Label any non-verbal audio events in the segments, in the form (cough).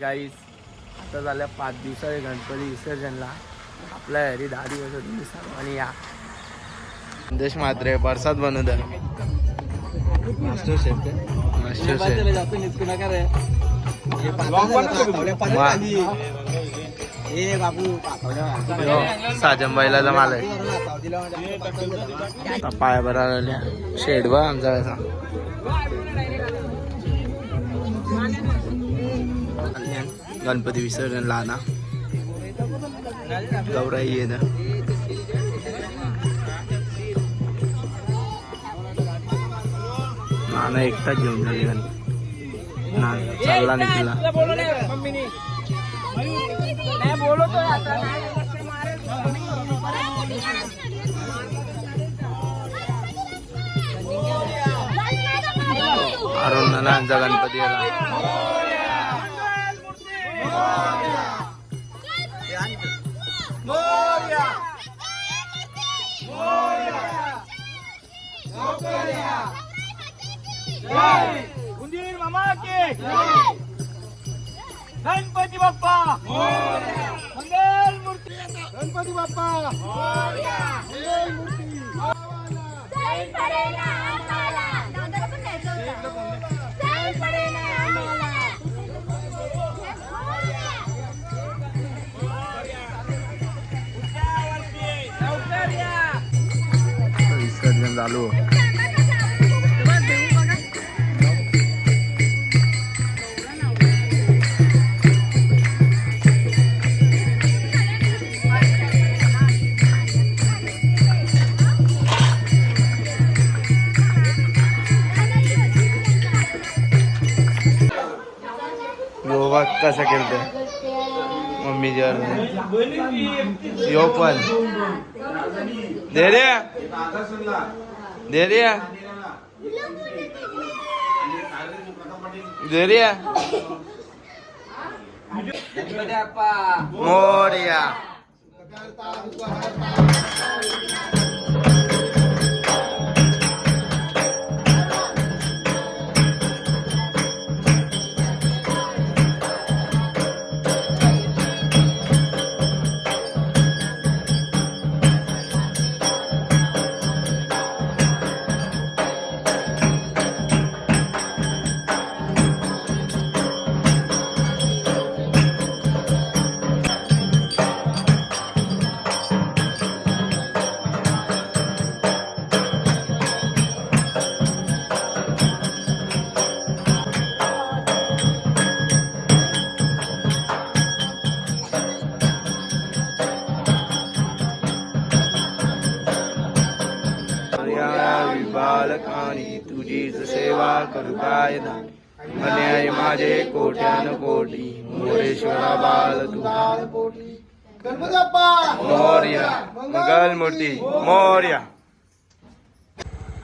गाईस आता झाल्या पाच दिवसाचे गणपती विसर्जनला. आपल्या घरी दहा दिवस होते सर्वांनी या. देश मात्र प्रसाद बनवत मास्टर शेफ मास्टर शेफ साजंबाईला पाया बरा शेड आमचा कसा गणपती विसर्जन लहाना गौराई येत नाना एकटाच घेऊन झाले गणपती ना चालला नाही तिला अरुण नानांचा गणपती आला। उंदीर मामा के। गणपती बाप्पा। मंगल मूर्ती। गणपती बाप्पा। मूर्ती। चालू कसं केलं मम्मी यो पण दे रे दे रे दे रे मोर्या बालकानी तुझीच सेवा करू काय अन्याय माझे कोट्यान कोटी मोरेश्वरा बाल तुझा गणपती बाप्पा मोर्या मंगल मूर्ती मोर्या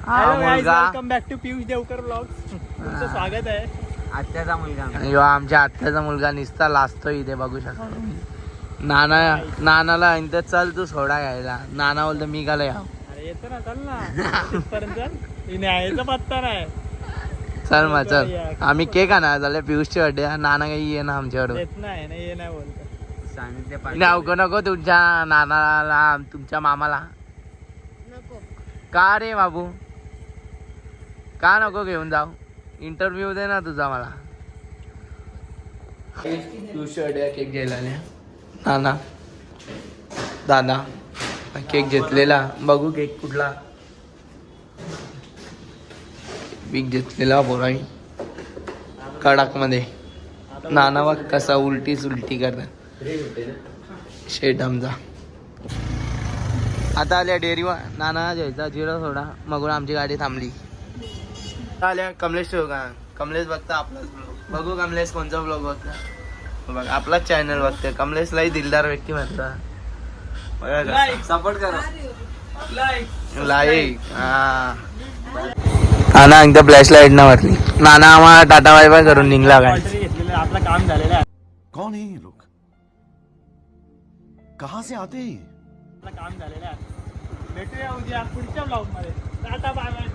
मुलगा. Welcome back to Piyush Devkar blog तुमचं स्वागत आहे. आत्याचा मुलगा. यो आमच्या आत्याचा मुलगा निसता लाजतो इथे बघू शकता तुम्ही. नाना नानाला इंत चल तू सोडा घ्यायला. नाना बोलतो मी गाला या अरे येतो ना चल ना. (laughs) चल. इने यायचा पत्ता नाही. चल मग चल. आम्ही केक आणा झाले पियुषचे बर्थडे नाना काही ये ना आमच्याकडे येत नाही ना ये नाही बोलतो. नको नको तुमच्या नानाला तुमच्या मामाला. का रे बाबू? का नको घेऊन जाऊ? इंटरव्ह्यू दे ना तुझा मला. केक घ्यायला. नाना. दादा केक घेतलेला. बघू केक कुठला. केक घेतलेला बोराई कडकमध्ये नाना बघ कसा उलटी सुलटी करतात. शेट आमचा. आता आल्या डेअरीवर नाना घ्यायचा जिरा सोडा. मग आमची गाडी थांबली. आल्या कमलेश का कमलेश बघता आपलाच ब्लॉग बघू कमलेश कोणचा ब्लॉग बघता. बघ आपलाच चॅनल बघते. कमलेशलाही दिलदार व्यक्ती म्हणतात सपोर्ट करा. लाईक हा. नाना एकदा फ्लॅश लाइट ना वाटली नाना आम्हाला टाटा बाय बाय करून निघला काय. आपलं काम झालेलं आहे कौन है ये लोग? कहां से आते हैं ये? आपलं काम झालेलं आहे भेटूया उद्या पुढच्या ब्लॉगमध्ये टाटा बाय बाय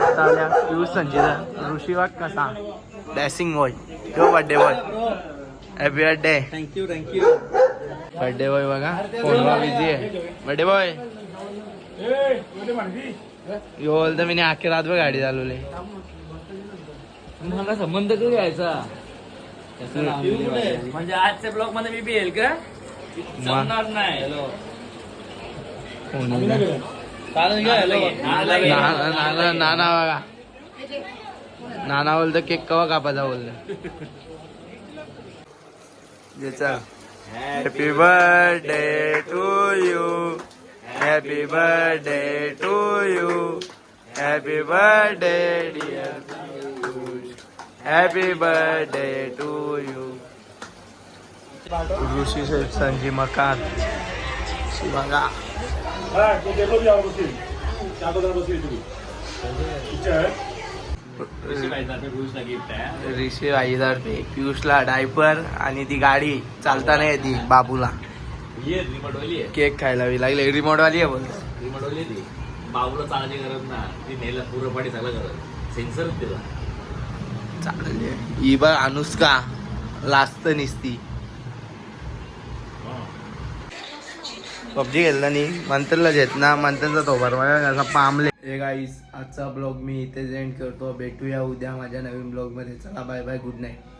आता आल्या पियुष संजीता ऋषी वाघ कसा डॅसिंग बॉय किंवा birthday boy happy birthday thank you thank you birthday boy बघा फोनवर बिझी आहे बर्थडे बॉय यो बोलतो मी अख्खी रातभर गाडी चालवली. मला संबंध काय घ्यायचा म्हणजे आजच्या ब्लॉगमध्ये मी बी येईल का? जमणार नाही. नाना बघा. नाना बोलतो केक कवा कापायचा? बोलतो. Happy birthday to you happy birthday to you happy birthday dear happy birthday to you Rishi संजी मकान. बघा गिफ्ट आहे ऋषी वाईतर्फे पियुषला डायपर आणि ती गाडी चालताना येते बाबूला. ये रिमोट वाली आहे. केक खायला बी लागले. रिमोट वाली आहे बोल. रिमोट वाली आहे ती. बाबूला चालायची गरज ना ती नेला पूर्ण पाठी झाला गरज सेन्सर तिला. चालेल. ही बघ अनुष्का. लास्ट निसती. पबजी खेळला नाही मंत्रला घेत ना मंत्रचा तो बरोबर कसा पामले. हे गाईस आजचा ब्लॉग मी इथे एंड करतो. भेटूया उद्या माझ्या नवीन ब्लॉगमध्ये. चला बाय बाय गुड नाईट